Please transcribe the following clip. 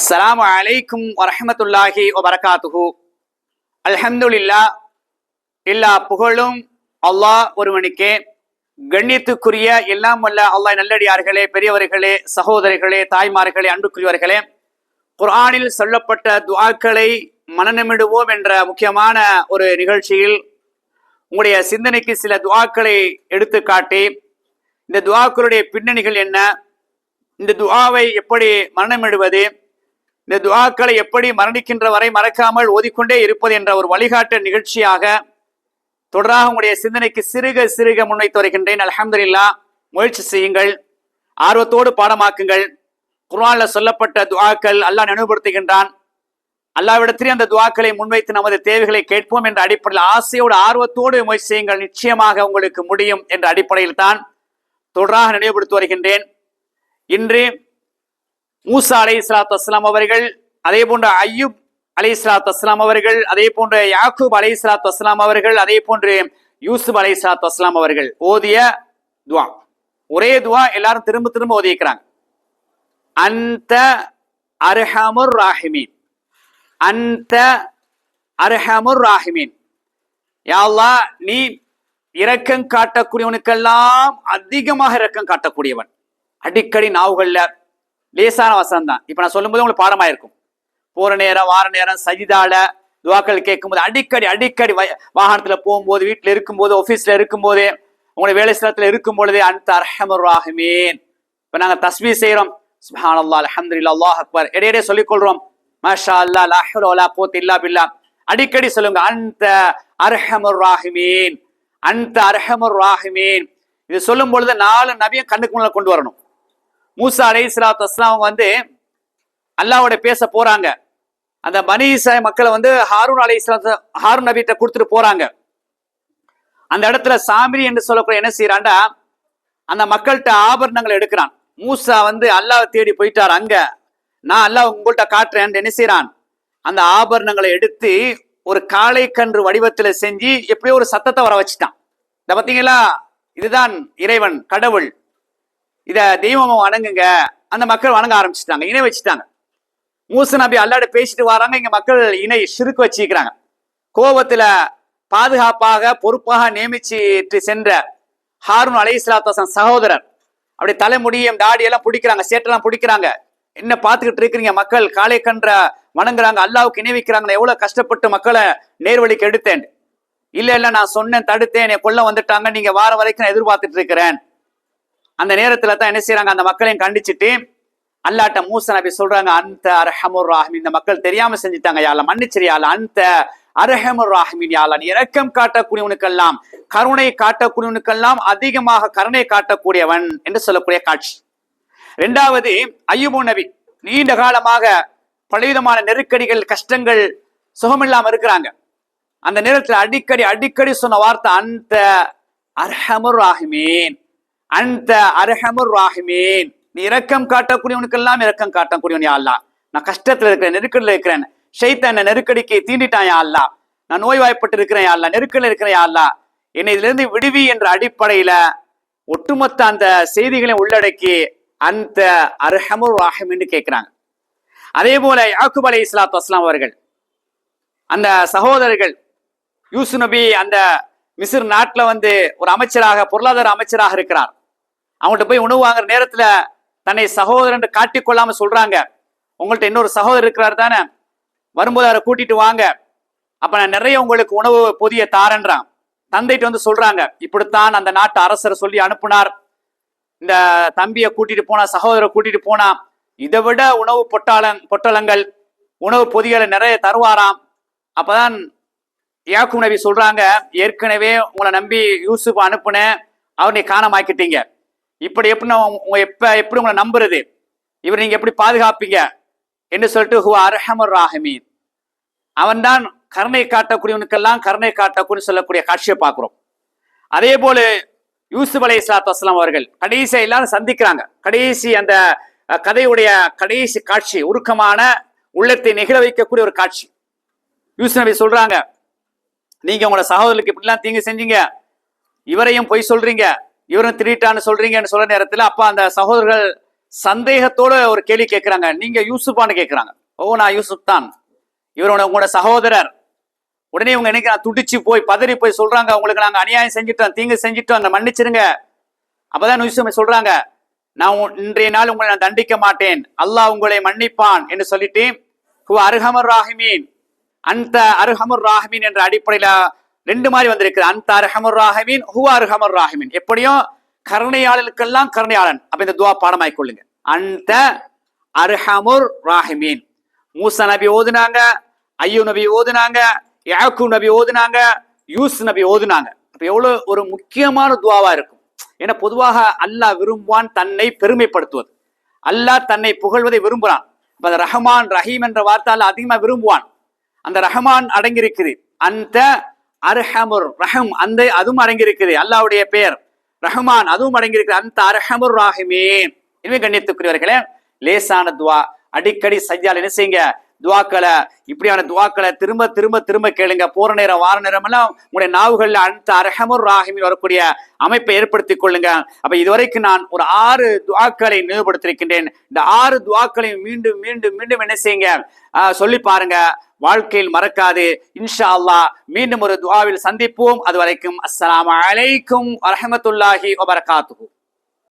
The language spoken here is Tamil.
அஸ்லாம் அலைக்கும் வரஹமத்துல்லாஹி வபரகாத்துஹு அல்ஹம்துல்லா எல்லா புகழும் அல்லாஹ் ஒருவனுக்கே. கண்ணியத்துக்குரிய எல்லாம் வல்ல அல்லாஹ் நல்லடியார்களே பெரியவர்களே சகோதரிகளே தாய்மார்களே அன்புக்குரியவர்களே. குரானில் சொல்லப்பட்ட துவாக்களை மனநமிடுவோம் என்ற முக்கியமான ஒரு நிகழ்ச்சியில் உங்களுடைய சிந்தனைக்கு சில துவாக்களை எடுத்து காட்டி இந்த துவாக்களுடைய பின்னணிகள் என்ன? இந்த துவாவை எப்படி மரணமிடுவது இந்த துவாக்களை எப்படி மரணிக்கின்ற வரை மறக்காமல் ஓதிக்கொண்டே இருப்பது என்ற ஒரு வழிகாட்டு நிகழ்ச்சியாக தொடராக உங்களுடைய சிந்தனைக்கு சிறுக சிறுக முன்வைத்து வருகின்றேன். அலமதுல்லா முயற்சி செய்யுங்கள். ஆர்வத்தோடு பாடமாக்குங்கள். குர்ஆன்ல சொல்லப்பட்ட துவாக்கள் அல்லாஹ் நினைவுபடுத்துகின்றான். அல்லாவிடத்திலே அந்த துவாக்களை முன்வைத்து நமது தேவைகளை கேட்போம் என்ற அடிப்படையில் ஆசையோடு ஆர்வத்தோடு முயற்சி செய்யுங்கள். நிச்சயமாக உங்களுக்கு முடியும் என்ற அடிப்படையில் தான் தொடராக நினைவுபடுத்தி வருகின்றேன். இன்று மூசா அலை இஸ்லாத் அஸ்லாம் அவர்கள் அதே போன்ற ஐயூப் அலை இஸ்லாத் அஸ்லாம் அவர்கள் அதே போன்ற யாக்கூப் அலை இஸ்லாத் அஸ்லாம் அவர்கள் அதே போன்று யூசுப் அலை இஸ்லாத் அஸ்லாம் அவர்கள் ஓதிய துவா. ஒரே துவா எல்லாரும் திரும்ப திரும்ப ஓதிக்கிறாங்க அந்த அர்ஹமுர் ராஹிமீன். அந்த அர்ஹமுர் ராஹிமீன். யாவா நீ இரக்கம் காட்டக்கூடியவனுக்கெல்லாம் அதிகமாக இரக்கம் காட்டக்கூடியவன். அடிக்கடி நாவுகள்ல லேசான வசனம் தான் இப்போ நான் சொல்லும்போது உங்களுக்கு பாடமாயிருக்கும். போகிற போற நேரம் வார நேரம் சஜிதால துவாக்கள் கேட்கும்போது அடிக்கடி அடிக்கடி வாகனத்தில் போகும்போது வீட்டில் இருக்கும்போது ஆஃபீஸில் இருக்கும்போது உங்களுடைய வேலை ஸ்தலத்தில் இருக்கும் பொழுதே அந்த அர்ஹமர் ராஹிமீன். இப்ப நாங்க தஸ்மீ செய்யறோம் சுப்ஹானல்லாஹ் அல்ஹம்துலில்லாஹ் அல்லாஹ் அக்பர். இடையிடையே சொல்லிக்கொள்கிறோம் மாஷா அல்லாஹ் லா ஹவ்ல இல்லா பில்லா அடிக்கடி சொல்லுங்க அந்த அர்ஹமர் ராஹிமீன். அந்த அர்ஹமர் ராஹிமீன். இது சொல்லும் பொழுது நாலு நபியும் கண்ணுக்கு முன்னால கொண்டு வரணும். மூசா அலை இஸ்லாத் அஸ்லாம் வந்து அல்லாவோட பேச போறாங்க. அந்த பனி மக்களை வந்து ஹாரூன் அலை இஸ்லாத்து ஹாரூன் நபிட்ட கொடுத்துட்டு போறாங்க. அந்த இடத்துல சாமிரி என்று சொல்லக்கூடிய என்ன செய்யறாண்டா அந்த மக்கள்கிட்ட ஆபரணங்களை எடுக்கிறான். மூசா வந்து அல்லாவை தேடி போயிட்டார் அங்க. நான் அல்லாஹ் உங்கள்கிட்ட காட்டுறேன் என்ன செய்யறான் அந்த ஆபரணங்களை எடுத்து ஒரு காளை கன்று வடிவத்துல செஞ்சு எப்படியோ ஒரு சத்தத்தை வர வச்சுட்டான். இந்த பாத்தீங்களா இதுதான் இறைவன் கடவுள். இதை தெய்வம் வணங்குங்க. அந்த மக்கள் வணங்க ஆரம்பிச்சிட்டாங்க இணை வச்சுட்டாங்க. மூச நபி அல்லாட பேசிட்டு வராங்க இங்க மக்கள் இணை சிறுக்கு வச்சுக்கிறாங்க கோபத்துல பாதுகாப்பாக பொறுப்பாக நியமிச்சுட்டு சென்ற ஹாரூன் அலை இஸ்லாத்தாசன் சகோதரர் அப்படி தலைமுடியும் தாடியெல்லாம் பிடிக்கிறாங்க சேட்டெல்லாம் பிடிக்கிறாங்க. என்ன பார்த்துக்கிட்டு இருக்கிறீங்க மக்கள்? காலை கன்ற வணங்குறாங்க அல்லாவுக்கு இணைவிக்கிறாங்க எவ்வளவு கஷ்டப்பட்டு மக்களை நேர்வழிக்கு எடுத்தேன். இல்ல இல்ல நான் சொன்னேன் தடுத்தேன் என் கொல்ல வந்துட்டாங்க நீங்க வார வரைக்கும் நான் எதிர்பார்த்துட்டு இருக்கிறேன். அந்த நேரத்துல தான் என்ன செய்யறாங்க அந்த மக்களையும் கண்டிச்சுட்டு அல்லாட்ட மூச நபி சொல்றாங்க அந்த அரஹமுர் ராஹ்மின். இந்த மக்கள் தெரியாம செஞ்சுட்டாங்க யாழ மன்னிச்சிரு யாழ அந்த அரஹமுர் ராஹ்மின் யாழ நீ இரக்கம் காட்டக்கூடியவனுக்கெல்லாம் கருணை காட்டக்கூடியவனுக்கெல்லாம் அதிகமாக கருணை காட்டக்கூடியவன் என்று சொல்லக்கூடிய காட்சி. ரெண்டாவது ஐயூபு நபி. நீண்ட காலமாக பலவிதமான நெருக்கடிகள் கஷ்டங்கள் சுகமில்லாம இருக்கிறாங்க. அந்த நேரத்துல அடிக்கடி அடிக்கடி சொன்ன வார்த்தை அந்த அர்ஹமுர் ராஹிமீன். அந்த அர்ஹமுர் ராஹிமீன். நீ இரக்கம் காட்டக்கூடியவனுக்கெல்லாம் இரக்கம் காட்டக்கூடியவன் யா அல்லாஹ். நான் கஷ்டத்துல இருக்கிறேன் நெருக்கடியில் இருக்கிறேன். ஷைத்தான் என்ன நெருக்கடிக்கு தீண்டிட்டான் யா நான் நோய்வாய்ப்பட்டு இருக்கிறேன் யா அல்லாஹ் நெருக்கடியில் இருக்கிறேன் யா என்னை இதுல இருந்து விடுவி என்ற அடிப்படையில ஒட்டுமொத்த அந்த செய்திகளை உள்ளடக்கி அந்த அர்ஹமுர் ராஹிமின்னு கேட்கிறாங்க அதே போல யாக்குப் அலி இஸ்லாத் அஸ்லாம் அவர்கள் அந்த சகோதரர்கள் யூசு நபி அந்த மிசிர் நாட்டில் வந்து ஒரு அமைச்சராக பொருளாதார அமைச்சராக இருக்கிறார். அவங்கள்ட்ட போய் உணவு வாங்குற நேரத்துல தன்னை சகோதரன் காட்டி கொள்ளாம சொல்றாங்க. உங்கள்ட்ட இன்னொரு சகோதரர் இருக்கிறார் தானே? வரும்போது அவரை கூட்டிட்டு வாங்க. அப்ப நான் நிறைய உங்களுக்கு உணவு பொதிய தாரன்றான். தந்தைட்டு வந்து சொல்றாங்க இப்படித்தான் அந்த நாட்டு அரசர் சொல்லி அனுப்புனார். இந்த தம்பியை கூட்டிட்டு போனா சகோதரரை கூட்டிட்டு போனா இதை விட உணவு பொட்டாளங் பொட்டலங்கள் உணவு பொதிகளை நிறைய தருவாராம். அப்பதான் யாக்கும் நபி சொல்றாங்க ஏற்கனவே உங்களை நம்பி யூசுப் அனுப்புனேன். அவர் நீ காணமாக்கிட்டீங்க இப்படி எப்படி உங்க எப்ப எப்படி உங்களை நம்புறது? இவர் நீங்க எப்படி பாதுகாப்பீங்க? என்று சொல்லிட்டு ஹுவ அர்ஹமர் ராஹமீன். அவன்தான் கருணை காட்டக்கூடியவனுக்கெல்லாம் கருணை காட்டக்கூடிய சொல்லக்கூடிய காட்சியை பார்க்குறோம். அதே போல யூசுப் அலை இஸ்லாத் அஸ்லாம் அவர்கள் கடைசி எல்லாரும் சந்திக்கிறாங்க. கடைசி அந்த கதையுடைய கடைசி காட்சி உருக்கமான உள்ளத்தை நெகிழ வைக்கக்கூடிய ஒரு காட்சி. யூசுப் நபி சொல்றாங்க நீங்க உங்களோட சகோதரருக்கு இப்படிலாம் தீங்கு செஞ்சீங்க. இவரையும் பொய் சொல்றீங்க. இவரும் திருட்டான்னு சொல்றீங்கன்னு சொல்ற நேரத்துல அப்ப அந்த சகோதரர்கள் சந்தேகத்தோட ஒரு கேள்வி கேட்கிறாங்க நீங்க யூசுப்பான்னு கேட்கிறாங்க ஓ நான் யூசுப் தான். இவரோட உங்களோட சகோதரர். உடனே இவங்க நினைக்கிற துடிச்சு போய் பதறி போய் சொல்றாங்க உங்களுக்கு நாங்க அநியாயம் செஞ்சிட்டோம் தீங்கு செஞ்சிட்டோம் அந்த மன்னிச்சிருங்க. அப்பதான் யூசுப் சொல்றாங்க நான் இன்றைய நாள் உங்களை நான் தண்டிக்க மாட்டேன். அல்லாஹ் உங்களை மன்னிப்பான் என்று சொல்லிட்டு ஹுவ அருஹமர் ராஹிமீன். அந்த அருஹமர் ராஹிமீன் என்ற அடிப்படையில ரெண்டு மாதிரி வந்திருக்கு அந்த அர்ஹமர் ராஹமீன் ஹுவ அர்ஹமர் ராஹமீன். எப்படியும் கருணையாளர்களுக்கெல்லாம் கருணையாளன். அப்ப இந்த துவா பாடமாய் கொள்ளுங்க. அந்த அர்ஹமுர் ராஹிமீன். மூசா நபி ஓதுனாங்க ஐயோ நபி ஓதுனாங்க யாக்கு நபி ஓதுனாங்க யூஸ் நபி ஓதுனாங்க. அப்ப எவ்வளவு ஒரு முக்கியமான துவாவா இருக்கும். ஏன்னா பொதுவாக அல்லாஹ் விரும்புவான் தன்னை பெருமைப்படுத்துவது. அல்லாஹ் தன்னை புகழ்வதை விரும்புகிறான் அப்ப அந்த ரஹமான் ரஹீம் என்ற வார்த்தை அதிகமா விரும்புவான். அந்த ரஹமான் அடங்கியிருக்குது அந்த அர்ஹமுர் ரஹம் அந்த அதுவும் அடங்கியிருக்குது அல்லாவுடைய பெயர். ரஹ்மான் அதுவும் அடங்கியிருக்குது அந்த அர்ஹமுர் ராஹிமே எனவே கண்ணியத்துக்குரியவர்களே லேசான துவா அடிக்கடி சஜ்ஜால் என்ன செய்யுங்க துவாக்களை இப்படியான துவாக்களை திரும்ப திரும்ப திரும்ப கேளுங்க. போற நேரம் வார நேரம் எல்லாம் உங்களுடைய நாவுகளில் அடுத்த அரகமர் ராஹிமில் வரக்கூடிய அமைப்பை ஏற்படுத்திக் கொள்ளுங்க. அப்ப இதுவரைக்கும் நான் ஒரு ஆறு துவாக்களை நினைவுபடுத்திருக்கின்றேன் இந்த ஆறு துவாக்களையும் மீண்டும் மீண்டும் மீண்டும் என்ன செய்யுங்க? ஆஹ் சொல்லி பாருங்க. வாழ்க்கையில் மறக்காது. இன்ஷா அல்லாஹ் மீண்டும் ஒரு துவாவில் சந்திப்போம். அது வரைக்கும் அலைக்கும் வரஹமத்துல்லாஹி வபரகாத்து